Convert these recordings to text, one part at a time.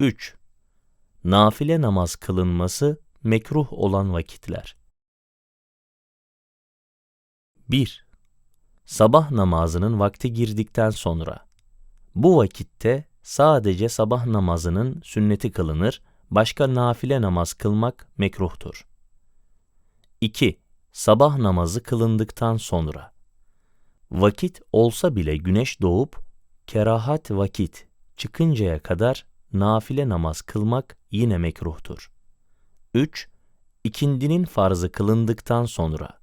3. Nafile namaz kılınması mekruh olan vakitler. 1. Sabah namazının vakti girdikten sonra. Bu vakitte sadece sabah namazının sünneti kılınır, başka nafile namaz kılmak mekruhtur. 2. Sabah namazı kılındıktan sonra. Vakit olsa bile güneş doğup kerahat vakit çıkıncaya kadar nafile namaz kılmak yine mekruhtur. 3. İkindinin farzı kılındıktan sonra.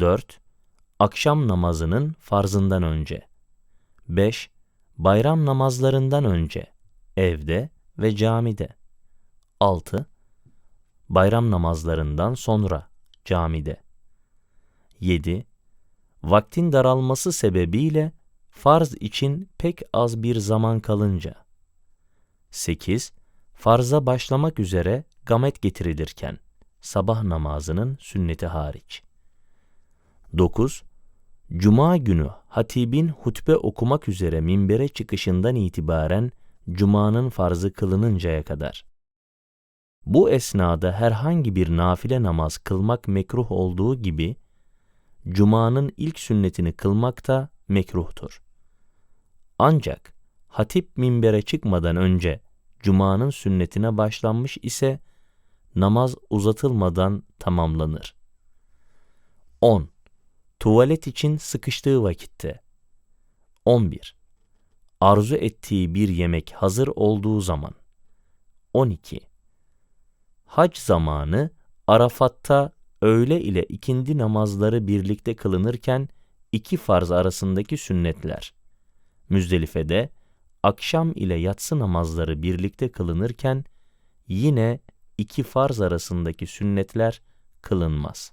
4. Akşam namazının farzından önce. 5. Bayram namazlarından önce, evde ve camide. 6. Bayram namazlarından sonra, camide. 7. Vaktin daralması sebebiyle farz için pek az bir zaman kalınca. 8. Farza başlamak üzere gamet getirilirken, sabah namazının sünneti hariç. 9. Cuma günü hatibin hutbe okumak üzere minbere çıkışından itibaren Cuma'nın farzı kılınıncaya kadar. Bu esnada herhangi bir nafile namaz kılmak mekruh olduğu gibi, Cuma'nın ilk sünnetini kılmak da mekruhtur. Ancak hatip minbere çıkmadan önce Cuma'nın sünnetine başlanmış ise namaz uzatılmadan tamamlanır. 10. Tuvalet için sıkıştığı vakitte. 11. Arzu ettiği bir yemek hazır olduğu zaman. 12. Hac zamanı Arafat'ta öğle ile ikindi namazları birlikte kılınırken iki farz arasındaki sünnetler. Müzdelife'de akşam ile yatsı namazları birlikte kılınırken yine iki farz arasındaki sünnetler kılınmaz.